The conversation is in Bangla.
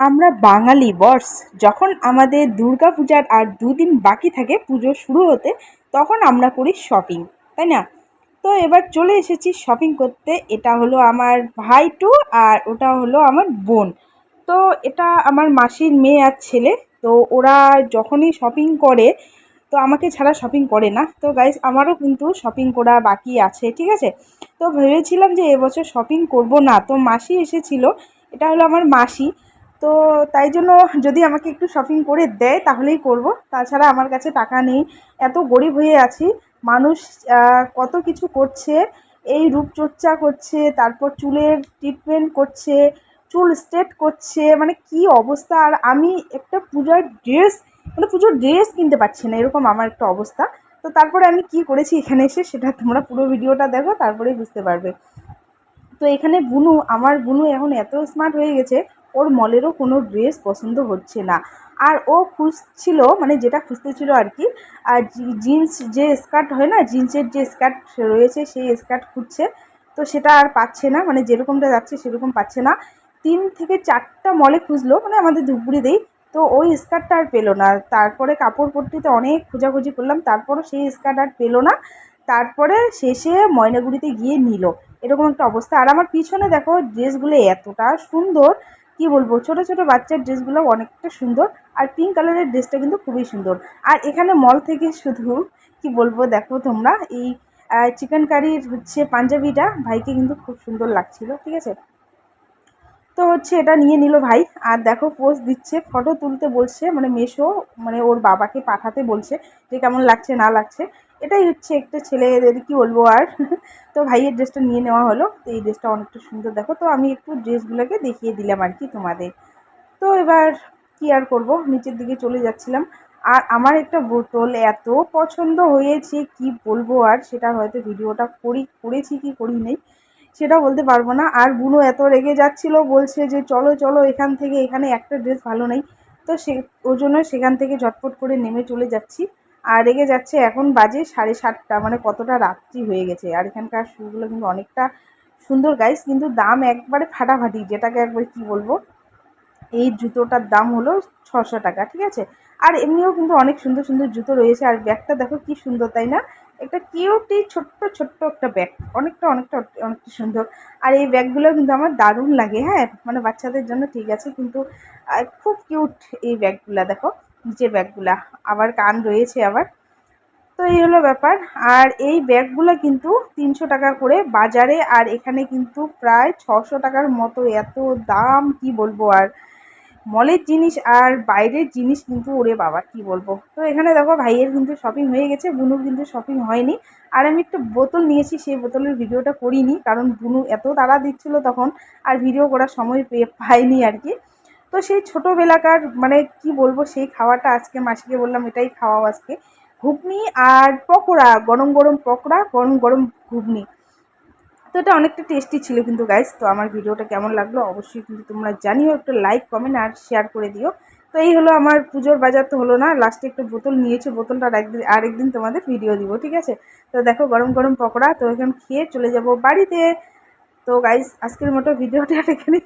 আমরা বাঙালি, বর্ষ, যখন আমাদের দুর্গা পূজার আর দুদিন বাকি থাকে পুজো শুরু হতে, তখন আমরা করি শপিং তাই না? তো এবার চলে এসেছি শপিং করতে, এটা হলো আমার ভাইটু আর ওটা হলো আমার বোন। তো এটা আমার মাসির মেয়ে আর ছেলে, তো ওরা যখনই শপিং করে, তো আমাকে ছাড়া শপিং করে না। তো গাইজ আমারও কিন্তু শপিং করা বাকি আছে, ঠিক আছে? তো ভেবেছিলাম যে এবছর শপিং করব না। তো মাসি এসেছিল, এটা হলো আমার মাসি। তো তাই জন্য যদি আমাকে একটু শপিং করে দেয়, তাহলেই করব। তাছাড়া আমার কাছে টাকা নেই। এত গরিব হয়ে আছি। মানুষ কত কিছু করছে। এই রূপচর্চা করছে, তারপর চুলের ট্রিটমেন্ট করছে, চুল স্ট্রেট করছে। মানে কি অবস্থা? আর আমি একটা পূজার ড্রেস মানে পুজোর ড্রেস কিনতে পারছি না, এরকম আমার একটা অবস্থা। তো তারপরে আমি কি করেছি এখানে এসে, সেটা তোমরা পুরো ভিডিওটা দেখো, তারপরেই বুঝতে পারবে। তো এখানে বুনু, আমার বুনু এখন এত স্মার্ট হয়ে গেছে। ওর মলেরও কোনো ড্রেস পছন্দ হচ্ছে না। আর ও খুঁজছিল মানে যেটা খুঁজতেছিল আর কি আর জিন্স যে স্কার্ট হয় না জিন্সের যে স্কার্ট রয়েছে সেই স্কার্ট খুঁজছে। তো সেটা আর পাচ্ছে না মানে যেরকমটা যাচ্ছে সেরকম পাচ্ছে না। তিন থেকে চারটা মলে খুঁজলো মানে আমাদের ধূপগুড়িতেই। তো ওই স্কার্টটা আর পেল না। তারপরে কাপড় পট্টিতে অনেক খোঁজাখুঁজি করলাম, তারপরও সেই স্কার্ট আর পেল না। তারপরে শেষে ময়নাগুড়িতে গিয়ে নিল। এরকম একটা অবস্থা। আর আমার পিছনে দেখো ড্রেসগুলো এতটা সুন্দর কি বলব, ছোট ছোট বাচ্চার ড্রেসগুলো অনেকটা সুন্দর আর পিঙ্ক কালারের ড্রেসটা কিন্তু খুবই সুন্দর। আর এখানে মল থেকে শুধু, কি বলব দেখো তোমরা, এই চিকেন কারির হচ্ছে পাঞ্জাবিটা ভাইকে কিন্তু খুব সুন্দর লাগছিল, ঠিক আছে? তো হচ্ছে এটা নিয়ে নিল ভাই, আর দেখো পোস্ট দিচ্ছে ফটো তুলতে বলছে মানে মেশো মানে ওর বাবাকে পাঠাতে বলছে যে কেমন লাগছে, না লাগছে। এটাই হচ্ছে একটা ছেলেদের, কি বলব আর? তো ভাইয়ের ড্রেসটা নিয়ে নেওয়া হলো। তো এই ড্রেসটা অনেকটা সুন্দর, দেখো। তো আমি একটু ড্রেসগুলোকে দেখিয়ে দিলাম আর কি তোমাদের। তো এবার কি আর করব? নিচের দিকে চলে যাচ্ছিলাম। আর আমার একটা বোতল এত পছন্দ হয়েছে, কি বলব আর? সেটা হয়তো ভিডিওটা করি, করেছি কি করি নেই, সেটা বলতে পারব না। আর বুনো এত রেগে যাচ্ছিল, বলছে যে, চলো চলো, এখান থেকে এখানে একটা ড্রেস ভালো নেই। তো সে ওই জন্য সেখান থেকে ঝটপট করে নেমে চলে যাচ্ছি। আর রেগে যাচ্ছে এখন বাজে সাড়ে সাতটা মানে কতটা রাত্রি হয়ে গেছে। আর এখানকার শুগুলো কিন্তু অনেকটা সুন্দর গাইস কিন্তু দাম একবারে ফাটাফাটি, যেটাকে একবার কি বলব? এই জুতোটার দাম হলো ছশো টাকা, ঠিক আছে? আর এমনিও কিন্তু অনেক সুন্দর সুন্দর জুতো রয়েছে, আর ব্যাগটা দেখো কি সুন্দর, তাই না? একটা কিউটি ছোট্ট ছোট্ট একটা ব্যাগ, অনেকটা অনেকটা অনেকটা সুন্দর। আর এই ব্যাগগুলো কিন্তু আমার দারুণ লাগে হ্যাঁ? মানে বাচ্চাদের জন্য ঠিক আছে, কিন্তু খুব কিউট এই ব্যাগগুলো, দেখো। নিচের ব্যাগগুলা। আবার কান রয়েছে আবার। তো এই হলো ব্যাপার। আর এই ব্যাগগুলো কিন্তু তিনশো টাকা করে বাজারে, আর এখানে কিন্তু প্রায় ছশো টাকার মতো এত দাম, কি বলব? আর মলের জিনিস আর বাইরের জিনিস কিন্তু ওরে বাবা, কি বলব? তো এখানে দেখো ভাইয়ের কিন্তু শপিং হয়ে গেছে, বুনুর কিন্তু শপিং হয়নি। আর আমি একটা বোতল নিয়েছি, সেই বোতলের ভিডিওটা করিনি, কারণ বুনু এত তাড়া দিচ্ছিল তখন, আর ভিডিও করার সময় পেয়ে পাইনি আর কি। তো সেই ছোটোবেলাকার মানে কি বলব, সেই খাওয়াটা আজকে মাসিকে বললাম, এটাই খাওয়াও আজকে। ঘুগনি আর পকোড়া, গরম গরম পকোড়া, গরম গরম ঘুগনি। তো এটা অনেকটা টেস্টি ছিল কিন্তু গাইস তো আমার ভিডিওটা কেমন লাগল অবশ্যই কিন্তু তোমরা জানিও, একটু লাইক কমেন্ট আর শেয়ার করে দিও। তো এই হলো আমার পুজোর বাজার, তো হলো না লাস্টে একটু বোতল নিয়েছে, বোতলটা একদিন আরেকদিন তোমাদের ভিডিও দিব, ঠিক আছে? তো দেখো গরম গরম পকোড়া, তো এখন খেয়ে চলে যাব বাড়িতে। তো গাইস আজকের মতো ভিডিওটা এখানে